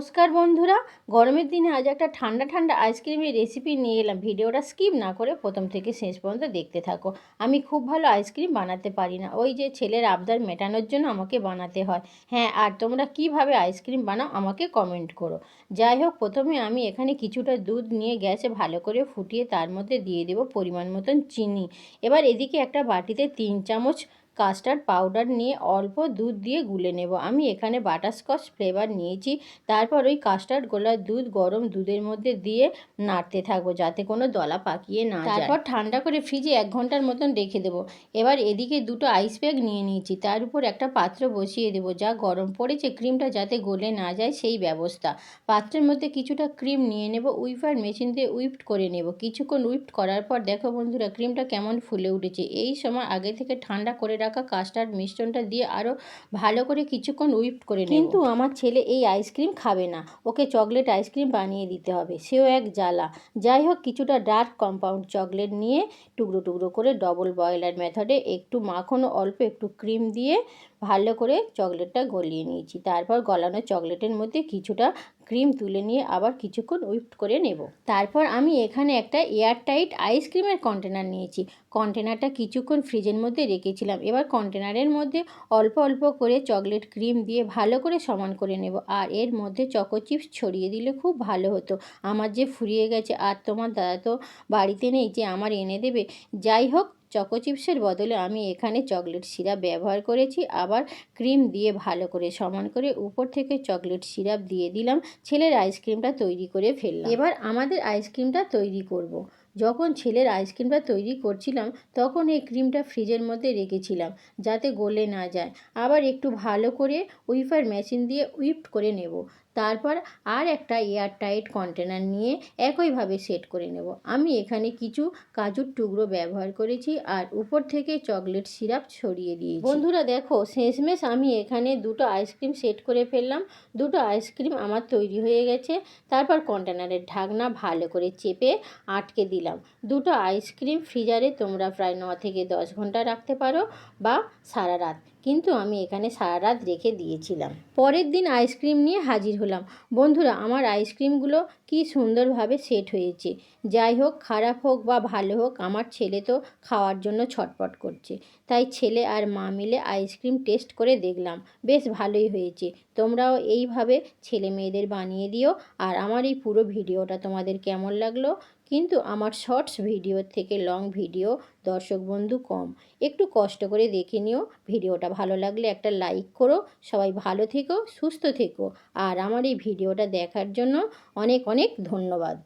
নমস্কার বন্ধুরা, গরমের দিনে আজ একটা ঠান্ডা ঠান্ডা আইসক্রিমের রেসিপি নিয়ে এলাম। ভিডিওটা স্কিপ না করে প্রথম থেকে শেষ পর্যন্ত দেখতে থাকো। আমি খুব ভালো আইসক্রিম বানাতে পারি না। ওই যে ছেলের আবদার মেটানোর জন্য আমাকে বানাতে হয়। হ্যাঁ আর তোমরা কীভাবে আইসক্রিম বানাও আমাকে কমেন্ট করো। যাই হোক, প্রথমে আমি এখানে কিছুটা দুধ নিয়ে গ্যাসে ভালো করে ফুটিয়ে তার মধ্যে দিয়ে দেবো পরিমাণ মতন চিনি। এবার এদিকে একটা বাটিতে তিন চামচ কাস্টার্ড পাউডার নিয়ে অল্প দুধ দিয়ে গুলে নেব। আমি এখানে বাটারস্কচ ফ্লেভার নিয়েছি। তারপর ওই কাস্টার্ড গোলার দুধ গরম দুধের মধ্যে দিয়ে নাড়তে থাকব যাতে কোনো দলা পাকিয়ে না তারপর ঠান্ডা করে ফ্রিজে এক ঘণ্টার মতন রেখে দেবো। এবার এদিকে দুটো আইস প্যাক নিয়ে নিয়েছি। তার উপর একটা পাত্র বসিয়ে দেবো যা গরম পড়েছে। ক্রিমটা যাতে গলে না যায় সেই ব্যবস্থা। পাত্রের মধ্যে কিছুটা ক্রিম নিয়ে নেব। উইফার মেশিন দিয়ে উইপড করে নেব। কিছুক্ষণ উইপড করার পর দেখো বন্ধুরা, ক্রিমটা কেমন ফুলে উঠেছে। এই সময় আগে থেকে ঠান্ডা করে রাখা কাস্টার্ড মিশ্রণটা দিয়ে আরও ভালো করে কিছুক্ষণ উইপ করে নেব। কিন্তু আমার ছেলে এই আইসক্রিম খাবে না। ওকে চকলেট আইসক্রিম বানিয়ে দিতে হবে। সেও এক জ্বালা। যাই হোক, কিছুটা ডার্ক কম্পাউন্ড চকলেট নিয়ে টুকরো টুকরো করে ডবল বয়লার মেথডে একটু মাখন, অল্প একটু ক্রিম দিয়ে ভালো করে চকলেটটা গলিয়ে নিয়েছি। তারপর গলানো চকলেটের মধ্যে কিছুটা ক্রিম তুলে নিয়ে আবার কিছুক্ষণ উইপড করে নেব। তারপর আমি এখানে একটা এয়ারটাইট আইসক্রিমের কন্টেনার নিয়েছি। কন্টেনারটা কিছুক্ষণ ফ্রিজের মধ্যে রেখেছিলাম। এবার কন্টেনারের মধ্যে অল্প অল্প করে চকলেট ক্রিম দিয়ে ভালো করে সমান করে নেব। আর এর মধ্যে চকো চিপস ছড়িয়ে দিলে খুব ভালো হতো। আমার যে ফুরিয়ে গেছে, আর তোমার দাদা তো বাড়িতে নেই যে আমার এনে দেবে। যাই হোক চকো চিপসের বদলে আমি এখানে চকলেট সিরাপ ব্যবহার করেছি। আবার ক্রিম দিয়ে ভালো করে সমান করে উপর থেকে চকলেট সিরাপ দিয়ে দিলাম। ছেলের আইসক্রিমটা তৈরি করে ফেললাম। এবার আমাদের আইসক্রিমটা তৈরি করব। যখন ছেলের আইসক্রিমটা তৈরি করছিলাম, তখন এই ক্রিমটা ফ্রিজের মধ্যে রেখেছিলাম যাতে গলে না যায়। আবার একটু ভালো করে উইফার মেশিন দিয়ে উইপড করে নেব। তারপর আর একটা এয়ার টাইট কন্টেনার নিয়ে একইভাবে সেট করে নেব। আমি এখানে কিছু কাজুর টুকরো ব্যবহার করেছি আর উপর থেকে চকলেট সিরাপ ছড়িয়ে দিয়েছি। বন্ধুরা দেখো, শেষমেশ আমি এখানে দুটো আইসক্রিম সেট করে ফেললাম। দুটো আইসক্রিম আমার তৈরি হয়ে গেছে। তারপর কন্টেনারের ঢাকনা ভালো করে চেপে আটকে দিলাম। দুটো আইসক্রিম ফ্রিজারে তোমরা প্রায় ন থেকে দশ ঘণ্টা রাখতে পারো বা সারা রাত। কিন্তু আমি এখানে সারা রাত রেখে দিয়েছিলাম। পরের দিন আইসক্রিম নিয়ে হাজির হলাম। বন্ধুরা, আমার আইসক্রিমগুলো কি সুন্দরভাবে সেট হয়েছে। যাই হোক, খারাপ হোক বা ভালো হোক, আমার ছেলে তো খাওয়ার জন্য ছটপট করছে। তাই ছেলে আর মা মিলে আইসক্রিম টেস্ট করে দেখলাম। বেশ ভালোই হয়েছে। তোমরাও এইভাবে ছেলে মেয়েদের বানিয়ে দিও। আর আমার এই পুরো ভিডিওটা তোমাদের কেমন লাগল? কিন্তু আমার শর্টস ভিডিওর থেকে লং ভিডিও, দর্শক বন্ধু কম। একটু কষ্ট করে দেখে নিও, ভিডিওটা ভালো লাগলে একটা লাইক করো, সবাই ভালো থেকো, সুস্থ থেকো। আর আমার এই ভিডিওটা দেখার জন্য অনেক অনেক ধন্যবাদ।